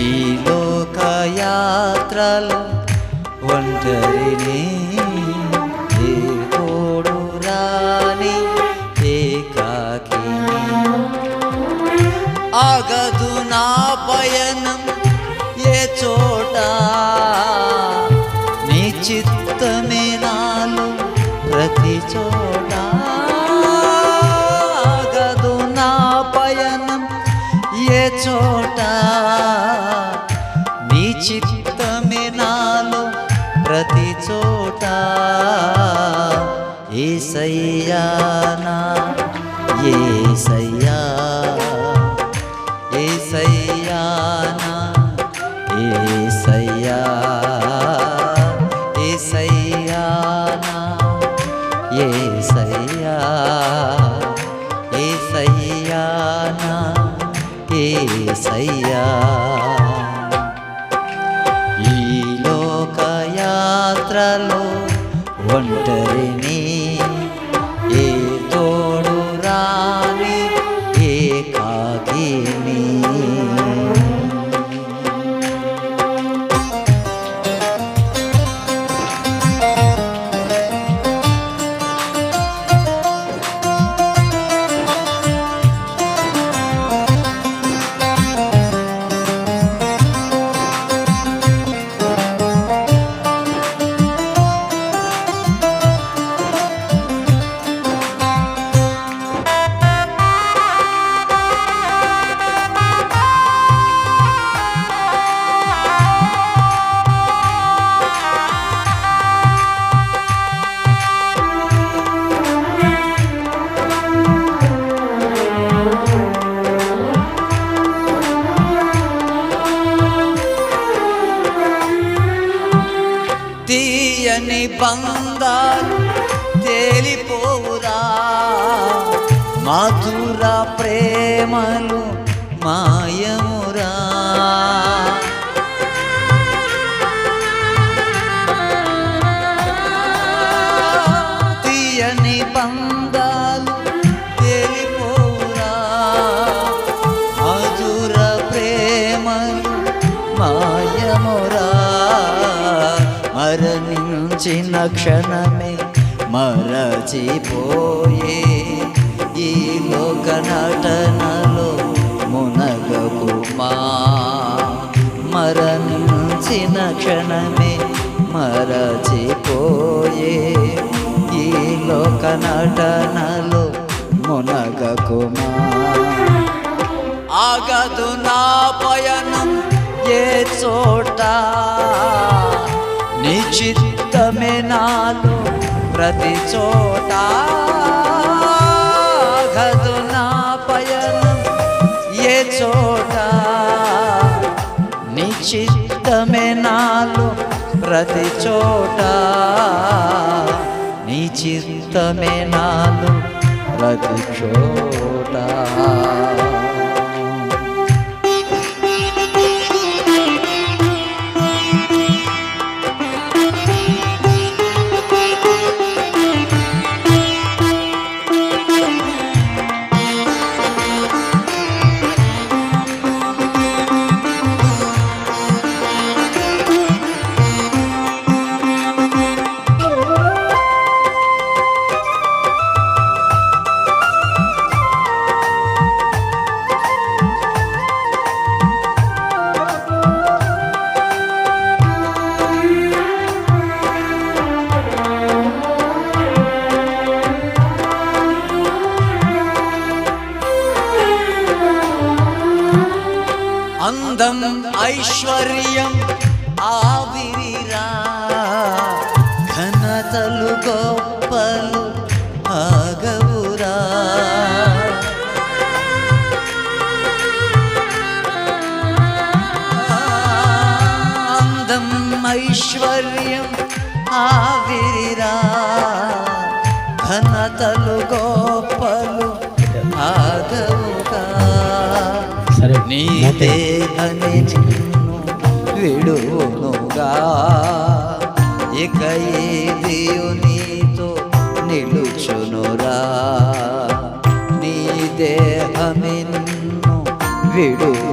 ఈ లోక యాత్రలు ఒంటరిని ఏ తోడు రాని ఏకాకిని ఆగదు ఏసయ్యానా ఏసయ్యా బంధాలు తేలిపోరా మధుర ప్రేమలు మాయమురా. తీయని బంధాలు తేలిపోరా మధుర ప్రేమలు మాయమురా. మరణ మరచిన క్షణమే మరచిపోయే ఈ లోక నటనలో మునగకుమా మరణించిన క్షణమే మరచిపోయే ఈ లోక నటనలో మునగకుమా ఆగదు నా పయనం ఏ చోట నిశ్చిత్తమే నాలో ప్రతి చోట. ఆగదు నా పయనం ఏ చోట. నిశ్చిత్తమే నాలో ప్రతి చోట. నీ చిత్తమే నాలో ప్రతి చోట. ఐశ్వర్యం ఆవిరిరా ఘనతలు గొప్పలు ఆగవురా అందం ఐశ్వర్యం ఆవిరిరా ఘనతలు గొప్పలు ఆగవుగా సరే నీతే అని నిన్ను విడునుగా. ఇక ఏ దేవునితో నిలుచునురా? నీ దేహమిన్ను విడు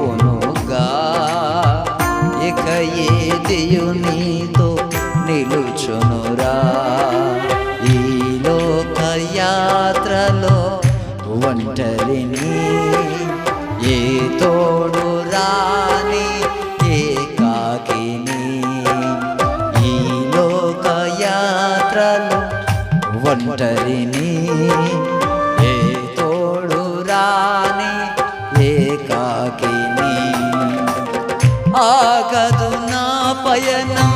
పయనం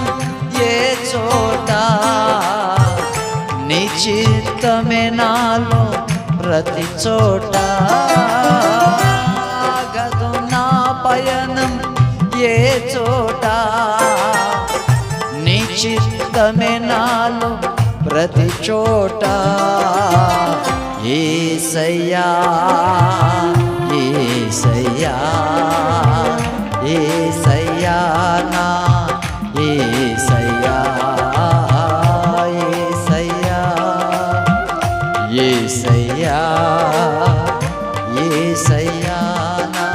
ఏ చోట? నిశ్చితమే నాలో ప్రతి చోట. ఆగదు నా పయనం ఏ చోట? నిశ్చితమే నాలో ప్రతి చోట. ఏసయ్యా ఏసయ్యా ఏసయ్యా నా ఏసయ్యా ఏసయ్యా ఏసయ్యా నా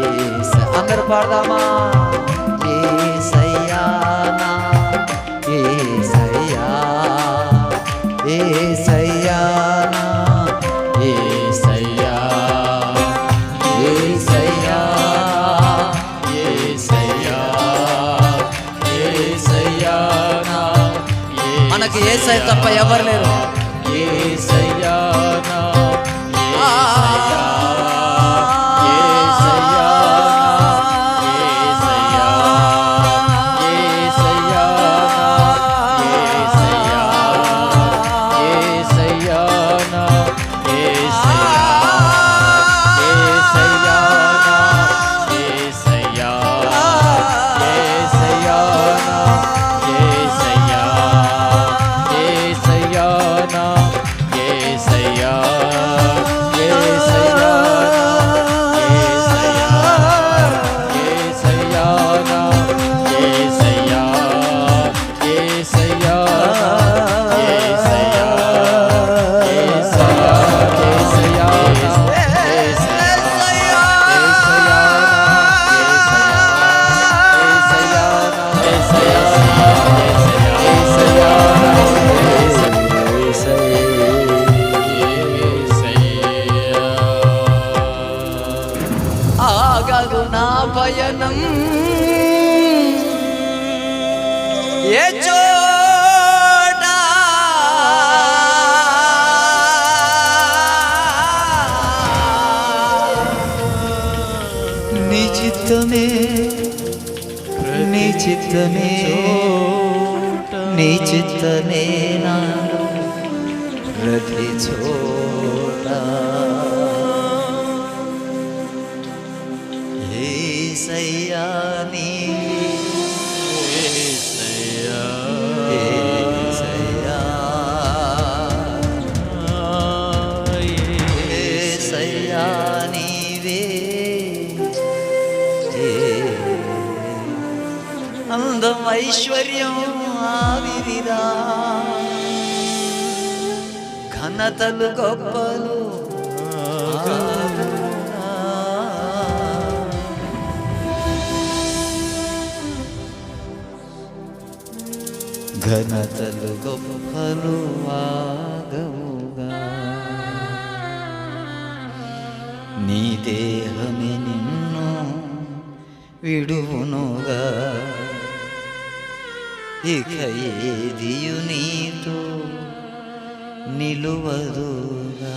ఏస అందరు పాడదామా? ఏసయ్యా నా ఏసయ్యా ఏసయ్యా నా ఏసయ్యా ఏసయ్యా ఏసయ్యా ఏసయ్యా నా మనకి ఏసై తప్ప ఎవరు లేరు. ఆగదు నా పయనం ఏ చోట? నీ చిత్తమే నీ చోట. ఏసయ్యా నీ. ఏసయ్యా ఏసయ్యా నీవే. అందం ఐశ్వర్యం ఆవిరిరా. ఘనతలు గొప్పలు ఘనతలు గొప్పలు ఆగవుగా నీ దేహమే నిన్ను విడువునుగా. ఇక ఏదియు నీతో నిలువదుగా.